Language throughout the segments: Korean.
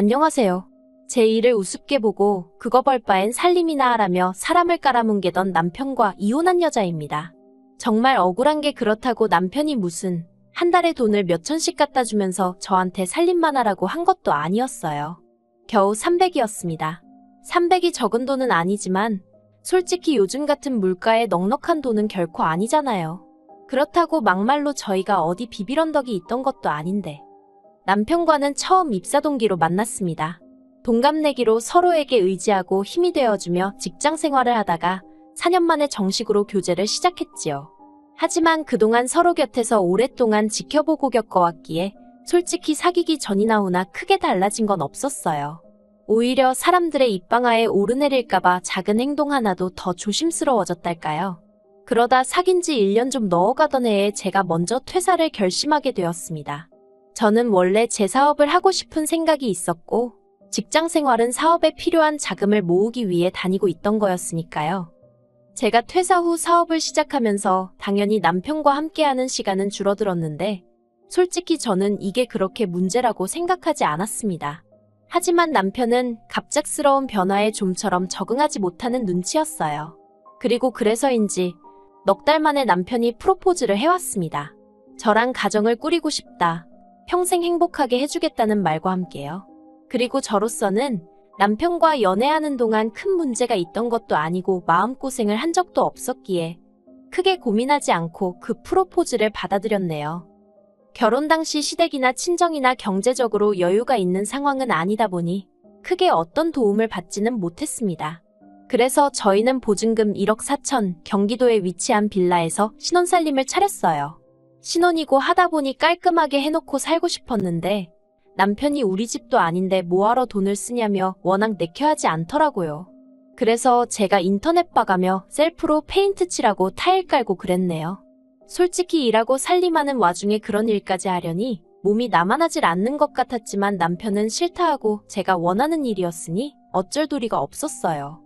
안녕하세요. 제 일을 우습게 보고 그거 벌 바엔 살림이나 하라며 사람을 깔아뭉개던 남편과 이혼한 여자입니다. 정말 억울한 게 그렇다고 남편이 무슨 한 달에 돈을 몇 천씩 갖다 주면서 저한테 살림만 하라고 한 것도 아니었어요. 겨우 300이었습니다. 300이 적은 돈은 아니지만 솔직히 요즘 같은 물가에 넉넉한 돈은 결코 아니잖아요. 그렇다고 막말로 저희가 어디 비빌언덕이 있던 것도 아닌데. 남편과는 처음 입사 동기로 만났습니다. 동갑내기로 서로에게 의지하고 힘이 되어주며 직장 생활을 하다가 4년 만에 정식으로 교제를 시작했지요. 하지만 그동안 서로 곁에서 오랫동안 지켜보고 겪어왔기에 솔직히 사귀기 전이나 후나 크게 달라진 건 없었어요. 오히려 사람들의 입방아에 오르내릴까봐 작은 행동 하나도 더 조심스러워졌달까요. 그러다 사귄 지 1년 좀 넘어가던 해에 제가 먼저 퇴사를 결심하게 되었습니다. 저는 원래 제 사업을 하고 싶은 생각이 있었고, 직장 생활은 사업에 필요한 자금을 모으기 위해 다니고 있던 거였으니까요. 제가 퇴사 후 사업을 시작하면서 당연히 남편과 함께하는 시간은 줄어들었는데, 솔직히 저는 이게 그렇게 문제라고 생각하지 않았습니다. 하지만 남편은 갑작스러운 변화에 좀처럼 적응하지 못하는 눈치였어요. 그리고 그래서인지 넉 달 만에 남편이 프로포즈를 해왔습니다. 저랑 가정을 꾸리고 싶다. 평생 행복하게 해주겠다는 말과 함께요. 그리고 저로서는 남편과 연애하는 동안 큰 문제가 있던 것도 아니고 마음고생을 한 적도 없었기에 크게 고민하지 않고 그 프로포즈를 받아들였네요. 결혼 당시 시댁이나 친정이나 경제적으로 여유가 있는 상황은 아니다 보니 크게 어떤 도움을 받지는 못했습니다. 그래서 저희는 보증금 1억 4천 경기도에 위치한 빌라에서 신혼살림을 차렸어요. 신혼이고 하다 보니 깔끔하게 해놓고 살고 싶었는데 남편이 우리 집도 아닌데 뭐하러 돈을 쓰냐며 워낙 내켜하지 않더라고요. 그래서 제가 인터넷 봐가며 셀프로 페인트 칠하고 타일 깔고 그랬네요. 솔직히 일하고 살림하는 와중에 그런 일까지 하려니 몸이 나만하질 않는 것 같았지만 남편은 싫다 하고 제가 원하는 일이었으니 어쩔 도리가 없었어요.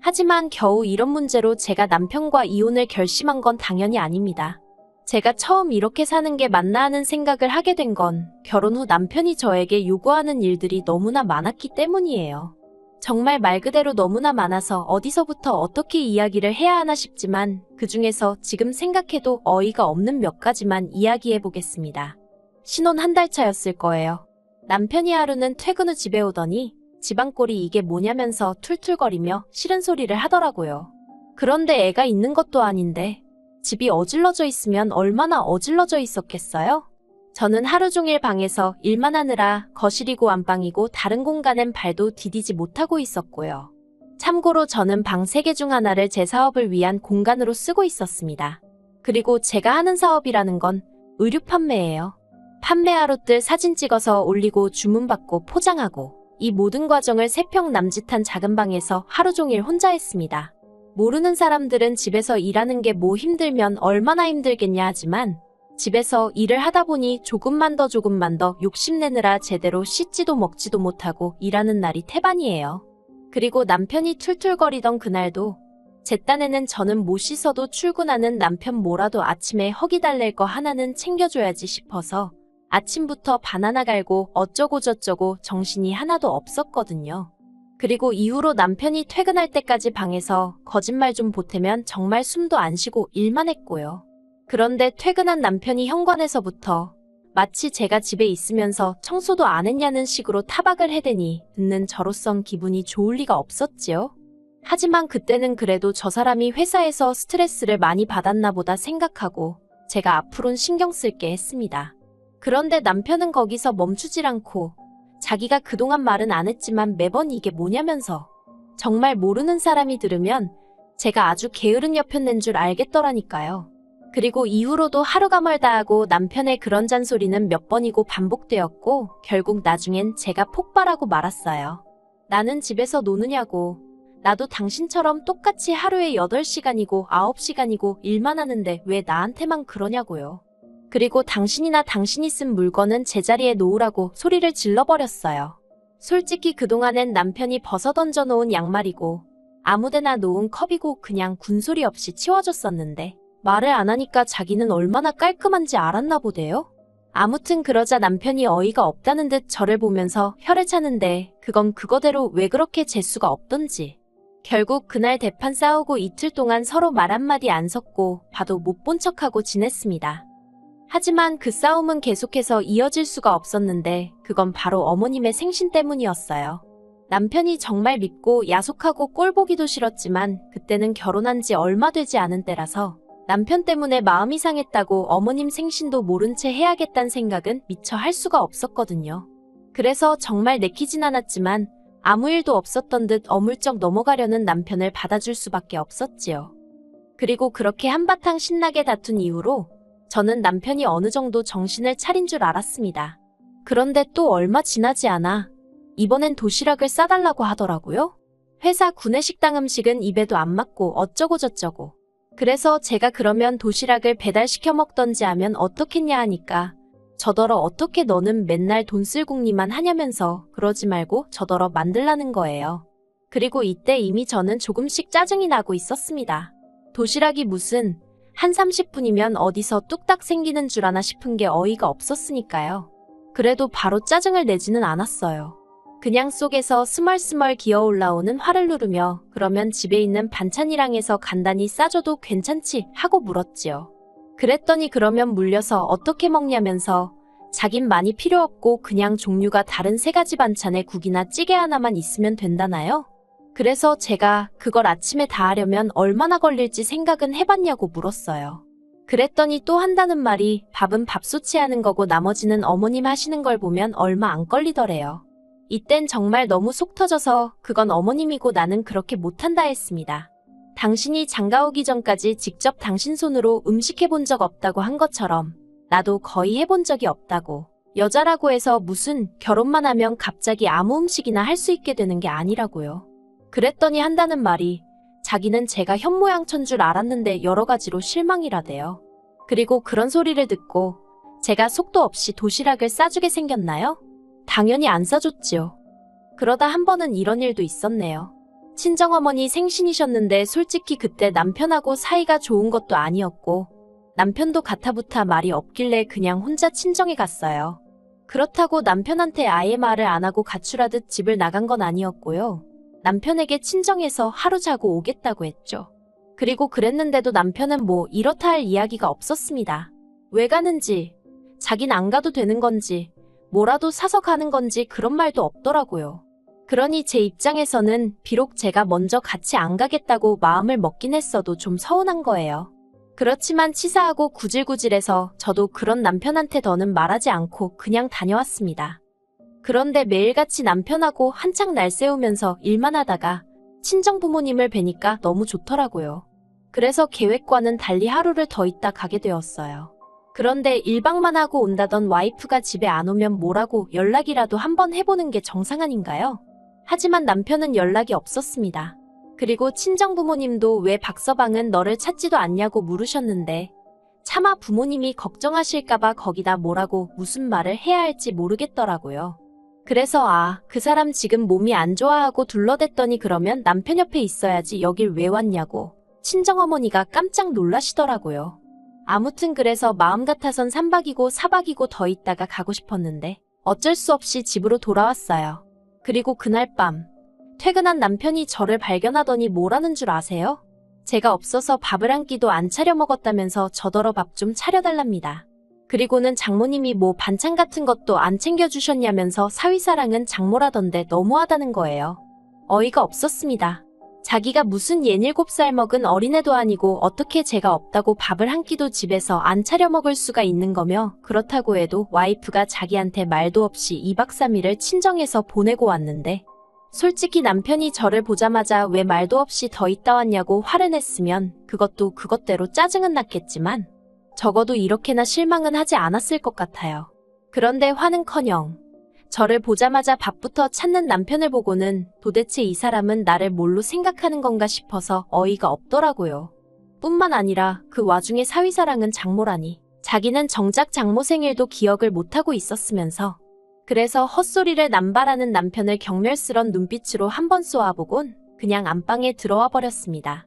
하지만 겨우 이런 문제로 제가 남편과 이혼을 결심한 건 당연히 아닙니다. 제가 처음 이렇게 사는 게 맞나 하는 생각을 하게 된 건 결혼 후 남편이 저에게 요구하는 일들이 너무나 많았기 때문이에요. 정말 말 그대로 너무나 많아서 어디서부터 어떻게 이야기를 해야 하나 싶지만 그 중에서 지금 생각해도 어이가 없는 몇 가지만 이야기해 보겠습니다. 신혼 한 달 차였을 거예요. 남편이 하루는 퇴근 후 집에 오더니 지방골이 이게 뭐냐면서 툴툴거리며 싫은 소리를 하더라고요. 그런데 애가 있는 것도 아닌데 집이 어질러져 있으면 얼마나 어질러져 있었겠어요? 저는 하루 종일 방에서 일만 하느라 거실이고 안방이고 다른 공간엔 발도 디디지 못하고 있었고요. 참고로 저는 방 3개 중 하나를 제 사업을 위한 공간으로 쓰고 있었습니다. 그리고 제가 하는 사업이라는 건 의류 판매예요. 판매하루 뜰 사진 찍어서 올리고 주문받고 포장하고 이 모든 과정을 3평 남짓한 작은 방에서 하루 종일 혼자 했습니다. 모르는 사람들은 집에서 일하는 게 뭐 힘들면 얼마나 힘들겠냐 하지만 집에서 일을 하다 보니 조금만 더 조금만 더 욕심내느라 제대로 씻지도 먹지도 못하고 일하는 날이 태반이에요. 그리고 남편이 툴툴거리던 그날도 제 딴에는 저는 못 씻어도 출근하는 남편 뭐라도 아침에 허기 달랠 거 하나는 챙겨줘야지 싶어서 아침부터 바나나 갈고 어쩌고저쩌고 정신이 하나도 없었거든요. 그리고 이후로 남편이 퇴근할 때까지 방에서 거짓말 좀 보태면 정말 숨도 안 쉬고 일만 했고요. 그런데 퇴근한 남편이 현관에서부터 마치 제가 집에 있으면서 청소도 안 했냐는 식으로 타박을 해대니 듣는 저로선 기분이 좋을 리가 없었지요. 하지만 그때는 그래도 저 사람이 회사에서 스트레스를 많이 받았나 보다 생각하고 제가 앞으론 신경 쓸게 했습니다. 그런데 남편은 거기서 멈추질 않고 자기가 그동안 말은 안 했지만 매번 이게 뭐냐면서 정말 모르는 사람이 들으면 제가 아주 게으른 여편 낸 줄 알겠더라니까요. 그리고 이후로도 하루가 멀다 하고 남편의 그런 잔소리는 몇 번이고 반복되었고 결국 나중엔 제가 폭발하고 말았어요. 나는 집에서 노느냐고. 나도 당신처럼 똑같이 하루에 8시간이고 9시간이고 일만 하는데 왜 나한테만 그러냐고요. 그리고 당신이나 당신이 쓴 물건은 제자리에 놓으라고 소리를 질러버렸어요. 솔직히 그동안엔 남편이 벗어 던져 놓은 양말이고 아무데나 놓은 컵이고 그냥 군소리 없이 치워줬었는데 말을 안 하니까 자기는 얼마나 깔끔한지 알았나 보대요? 아무튼 그러자 남편이 어이가 없다는 듯 저를 보면서 혀를 차는데 그건 그거대로 왜 그렇게 재수가 없던지. 결국 그날 대판 싸우고 이틀 동안 서로 말 한마디 안 섞고 봐도 못 본 척하고 지냈습니다. 하지만 그 싸움은 계속해서 이어질 수가 없었는데 그건 바로 어머님의 생신 때문이었어요. 남편이 정말 밉고 야속하고 꼴보기도 싫었지만 그때는 결혼한 지 얼마 되지 않은 때라서 남편 때문에 마음이 상했다고 어머님 생신도 모른 채 해야겠다는 생각은 미처 할 수가 없었거든요. 그래서 정말 내키진 않았지만 아무 일도 없었던 듯 어물쩍 넘어가려는 남편을 받아줄 수밖에 없었지요. 그리고 그렇게 한바탕 신나게 다툰 이후로 저는 남편이 어느 정도 정신을 차린 줄 알았습니다. 그런데 또 얼마 지나지 않아 이번엔 도시락을 싸달라고 하더라고요. 회사 구내식당 음식은 입에도 안 맞고 어쩌고 저쩌고. 그래서 제가 그러면 도시락을 배달시켜 먹던지 하면 어떻겠냐 하니까 저더러 어떻게 너는 맨날 돈 쓸궁리만 하냐면서 그러지 말고 저더러 만들라는 거예요. 그리고 이때 이미 저는 조금씩 짜증이 나고 있었습니다. 도시락이 무슨 한 30분이면 어디서 뚝딱 생기는 줄 아나 싶은 게 어이가 없었으니까요. 그래도 바로 짜증을 내지는 않았어요. 그냥 속에서 스멀스멀 기어 올라오는 화를 누르며 그러면 집에 있는 반찬이랑 해서 간단히 싸줘도 괜찮지 하고 물었지요. 그랬더니 그러면 물려서 어떻게 먹냐면서 자긴 많이 필요 없고 그냥 종류가 다른 세 가지 반찬에 국이나 찌개 하나만 있으면 된다나요? 그래서 제가 그걸 아침에 다 하려면 얼마나 걸릴지 생각은 해봤냐고 물었어요. 그랬더니 또 한다는 말이 밥은 밥솥이 하는 거고 나머지는 어머님 하시는 걸 보면 얼마 안 걸리더래요. 이땐 정말 너무 속 터져서 그건 어머님이고 나는 그렇게 못한다 했습니다. 당신이 장가 오기 전까지 직접 당신 손으로 음식 해본 적 없다고 한 것처럼 나도 거의 해본 적이 없다고. 여자라고 해서 무슨 결혼만 하면 갑자기 아무 음식이나 할 수 있게 되는 게 아니라고요. 그랬더니 한다는 말이 자기는 제가 현모양천 줄 알았는데 여러 가지로 실망이라대요. 그리고 그런 소리를 듣고 제가 속도 없이 도시락을 싸주게 생겼나요? 당연히 안 싸줬지요. 그러다 한 번은 이런 일도 있었네요. 친정어머니 생신이셨는데 솔직히 그때 남편하고 사이가 좋은 것도 아니었고 남편도 가타부타 말이 없길래 그냥 혼자 친정에 갔어요. 그렇다고 남편한테 아예 말을 안 하고 가출하듯 집을 나간 건 아니었고요. 남편에게 친정에서 하루 자고 오겠다고 했죠. 그리고 그랬는데도 남편은 뭐 이렇다 할 이야기가 없었습니다. 왜 가는지, 자긴 안 가도 되는 건지, 뭐라도 사서 가는 건지 그런 말도 없더라고요. 그러니 제 입장에서는 비록 제가 먼저 같이 안 가겠다고 마음을 먹긴 했어도 좀 서운한 거예요. 그렇지만 치사하고 구질구질해서 저도 그런 남편한테 더는 말하지 않고 그냥 다녀왔습니다. 그런데 매일같이 남편하고 한창 날 세우면서 일만 하다가 친정 부모님을 뵈니까 너무 좋더라고요. 그래서 계획과는 달리 하루를 더 있다 가게 되었어요. 그런데 일방만 하고 온다던 와이프가 집에 안 오면 뭐라고 연락이라도 한번 해보는 게 정상 아닌가요? 하지만 남편은 연락이 없었습니다. 그리고 친정 부모님도 왜 박서방은 너를 찾지도 않냐고 물으셨는데 차마 부모님이 걱정하실까봐 거기다 뭐라고 무슨 말을 해야 할지 모르겠더라고요. 그래서 아, 그 사람 지금 몸이 안 좋아하고 둘러댔더니 그러면 남편 옆에 있어야지 여길 왜 왔냐고 친정어머니가 깜짝 놀라시더라고요. 아무튼 그래서 마음 같아선 3박이고 4박이고 더 있다가 가고 싶었는데 어쩔 수 없이 집으로 돌아왔어요. 그리고 그날 밤 퇴근한 남편이 저를 발견하더니 뭐라는 줄 아세요? 제가 없어서 밥을 한 끼도 안 차려 먹었다면서 저더러 밥 좀 차려달랍니다. 그리고는 장모님이 뭐 반찬 같은 것도 안 챙겨주셨냐면서 사위사랑은 장모라던데 너무하다는 거예요. 어이가 없었습니다. 자기가 무슨 예닐곱 살 먹은 어린애도 아니고 어떻게 제가 없다고 밥을 한 끼도 집에서 안 차려 먹을 수가 있는 거며 그렇다고 해도 와이프가 자기한테 말도 없이 2박 3일을 친정에서 보내고 왔는데 솔직히 남편이 저를 보자마자 왜 말도 없이 더 있다 왔냐고 화를 냈으면 그것도 그것대로 짜증은 났겠지만 적어도 이렇게나 실망은 하지 않았을 것 같아요. 그런데 화는커녕 저를 보자마자 밥부터 찾는 남편을 보고는 도대체 이 사람은 나를 뭘로 생각하는 건가 싶어서 어이가 없더라고요. 뿐만 아니라 그 와중에 사위사랑은 장모라니 자기는 정작 장모 생일도 기억을 못하고 있었으면서 그래서 헛소리를 남발하는 남편을 경멸스런 눈빛으로 한 번 쏘아보곤 그냥 안방에 들어와 버렸습니다.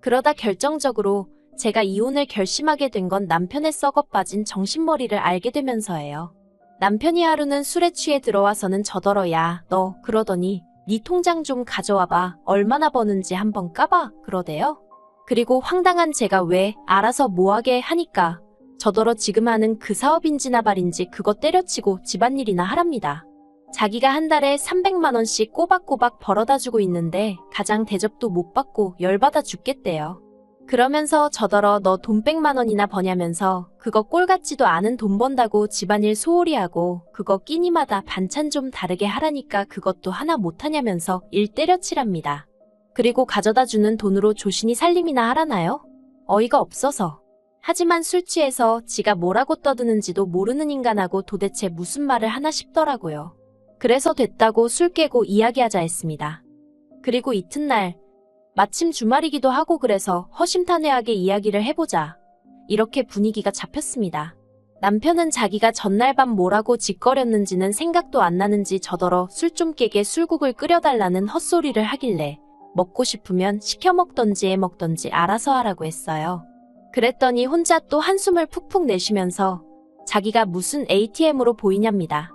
그러다 결정적으로 제가 이혼을 결심하게 된 건 남편의 썩어 빠진 정신머리를 알게 되면서예요. 남편이 하루는 술에 취해 들어와서는 저더러 야, 너 그러더니 네 통장 좀 가져와봐. 얼마나 버는지 한번 까봐. 그러대요. 그리고 황당한 제가 왜 알아서 뭐하게 하니까 저더러 지금 하는 그 사업인지나 발인지 그거 때려치고 집안일이나 하랍니다. 자기가 한 달에 300만 원씩 꼬박꼬박 벌어다 주고 있는데 가장 대접도 못 받고 열받아 죽겠대요. 그러면서 저더러 너돈 100만 원이나 버냐면서 그거 꼴 같지도 않은 돈 번다고 집안일 소홀히 하고 그거 끼니마다 반찬 좀 다르게 하라니까 그것도 하나 못하냐면서 일 때려치랍니다. 그리고 가져다 주는 돈으로 조신이 살림이나 하라나요? 어이가 없어서. 하지만 술 취해서 지가 뭐라고 떠드는지도 모르는 인간하고 도대체 무슨 말을 하나 싶더라고요. 그래서 됐다고 술 깨고 이야기하자 했습니다. 그리고 이튿날 마침 주말이기도 하고 그래서 허심탄회하게 이야기를 해보자. 이렇게 분위기가 잡혔습니다. 남편은 자기가 전날 밤 뭐라고 짓거렸는지는 생각도 안 나는지 저더러 술 좀 깨게 술국을 끓여달라는 헛소리를 하길래 먹고 싶으면 시켜 먹던지 해 먹던지 알아서 하라고 했어요. 그랬더니 혼자 또 한숨을 푹푹 내쉬면서 자기가 무슨 ATM으로 보이냐입니다.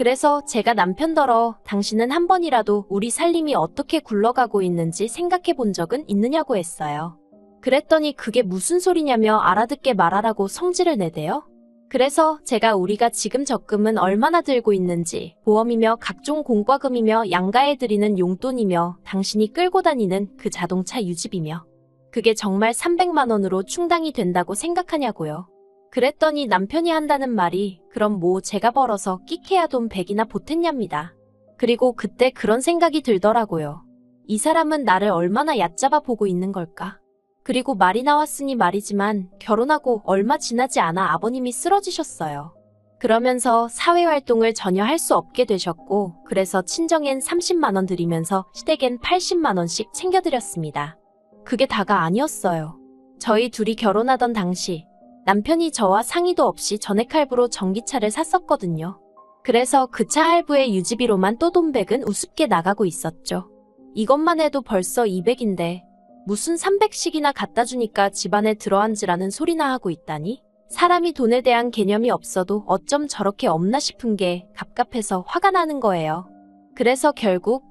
그래서 제가 남편더러 당신은 한 번이라도 우리 살림이 어떻게 굴러가고 있는지 생각해 본 적은 있느냐고 했어요. 그랬더니 그게 무슨 소리냐며 알아듣게 말하라고 성질을 내대요. 그래서 제가 우리가 지금 적금은 얼마나 들고 있는지 보험이며 각종 공과금이며 양가에 드리는 용돈이며 당신이 끌고 다니는 그 자동차 유지비며 그게 정말 300만 원으로 충당이 된다고 생각하냐고요. 그랬더니 남편이 한다는 말이 그럼 뭐 제가 벌어서 끼케야 돈 100이나 보탰냐입니다. 그리고 그때 그런 생각이 들더라고요. 이 사람은 나를 얼마나 얕잡아 보고 있는 걸까? 그리고 말이 나왔으니 말이지만 결혼하고 얼마 지나지 않아 아버님이 쓰러지셨어요. 그러면서 사회활동을 전혀 할 수 없게 되셨고 그래서 친정엔 30만원 드리면서 시댁엔 80만원씩 챙겨드렸습니다. 그게 다가 아니었어요. 저희 둘이 결혼하던 당시 남편이 저와 상의도 없이 전액 할부로 전기차를 샀었거든요. 그래서 그 차 할부의 유지비로만 또 돈백은 우습게 나가고 있었죠. 이것만 해도 벌써 200인데 무슨 300씩이나 갖다 주니까 집안에 들어앉으라는 소리나 하고 있다니? 사람이 돈에 대한 개념이 없어도 어쩜 저렇게 없나 싶은 게 갑갑해서 화가 나는 거예요. 그래서 결국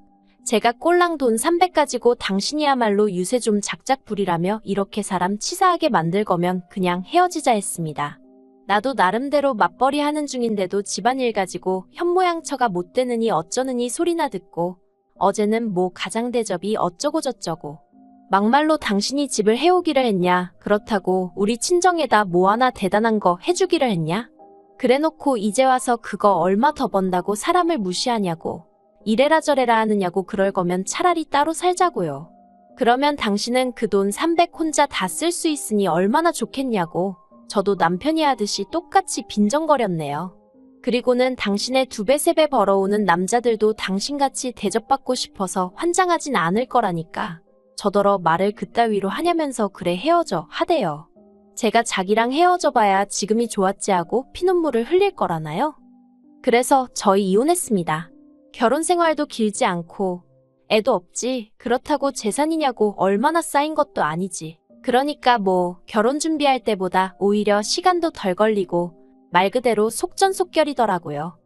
제가 꼴랑 돈 300 가지고 당신이야말로 유세 좀 작작 부리라며 이렇게 사람 치사하게 만들 거면 그냥 헤어지자 했습니다. 나도 나름대로 맞벌이 하는 중인데도 집안일 가지고 현모양처가 못 되느니 어쩌느니 소리나 듣고 어제는 뭐 가장 대접이 어쩌고 저쩌고 막말로 당신이 집을 해오기를 했냐 그렇다고 우리 친정에다 뭐 하나 대단한 거 해주기를 했냐 그래놓고 이제 와서 그거 얼마 더 번다고 사람을 무시하냐고 이래라 저래라 하느냐고 그럴 거면 차라리 따로 살자고요. 그러면 당신은 그 돈 300 혼자 다 쓸 수 있으니 얼마나 좋겠냐고 저도 남편이 하듯이 똑같이 빈정거렸네요. 그리고는 당신의 두 배, 세 배 벌어오는 남자들도 당신같이 대접받고 싶어서 환장하진 않을 거라니까. 저더러 말을 그따위로 하냐면서 그래 헤어져 하대요. 제가 자기랑 헤어져 봐야 지금이 좋았지 하고 피눈물을 흘릴 거라나요? 그래서 저희 이혼했습니다. 결혼 생활도 길지 않고 애도 없지. 그렇다고 재산이냐고 얼마나 쌓인 것도 아니지. 그러니까 뭐 결혼 준비할 때보다 오히려 시간도 덜 걸리고 말 그대로 속전속결이더라고요.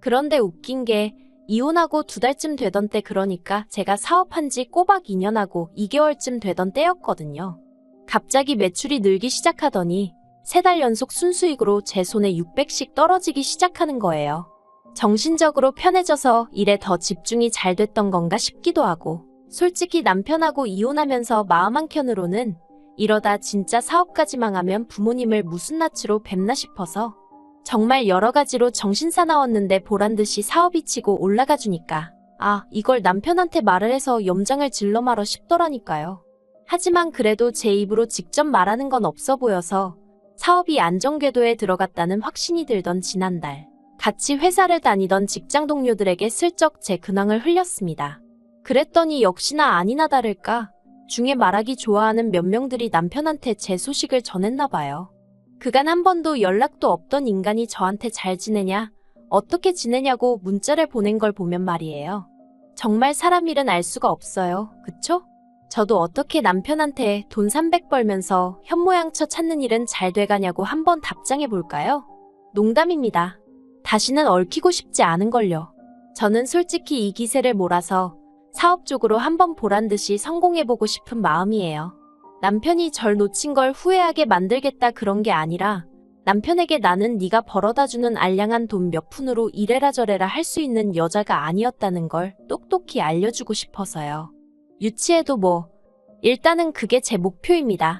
그런데 웃긴 게 이혼하고 두 달쯤 되던 때 그러니까 제가 사업한 지 꼬박 2년하고 2개월쯤 되던 때였거든요. 갑자기 매출이 늘기 시작하더니 세 달 연속 순수익으로 제 손에 600씩 떨어지기 시작하는 거예요. 정신적으로 편해져서 일에 더 집중이 잘 됐던 건가 싶기도 하고 솔직히 남편하고 이혼하면서 마음 한켠으로는 이러다 진짜 사업까지 망하면 부모님을 무슨 낯으로 뵙나 싶어서 정말 여러 가지로 정신 사나웠는데 보란 듯이 사업이 치고 올라가 주니까 아 이걸 남편한테 말을 해서 염장을 질러 말어 싶더라니까요. 하지만 그래도 제 입으로 직접 말하는 건 없어 보여서 사업이 안정궤도에 들어갔다는 확신이 들던 지난달 같이 회사를 다니던 직장 동료들에게 슬쩍 제 근황을 흘렸습니다. 그랬더니 역시나 아니나 다를까 중에 말하기 좋아하는 몇 명들이 남편한테 제 소식을 전했나 봐요. 그간 한 번도 연락도 없던 인간이 저한테 잘 지내냐, 어떻게 지내냐고 문자를 보낸 걸 보면 말이에요. 정말 사람 일은 알 수가 없어요. 그쵸? 저도 어떻게 남편한테 돈 300 벌면서 현모양처 찾는 일은 잘 돼가냐고 한번 답장해 볼까요? 농담입니다. 다시는 얽히고 싶지 않은걸요. 저는 솔직히 이 기세를 몰아서 사업 쪽으로 한번 보란 듯이 성공해보고 싶은 마음이에요. 남편이 절 놓친 걸 후회하게 만들겠다 그런 게 아니라 남편에게 나는 네가 벌어다주는 알량한 돈 몇 푼으로 이래라 저래라 할 수 있는 여자가 아니었다는 걸 똑똑히 알려주고 싶어서요. 유치해도 뭐 일단은 그게 제 목표입니다.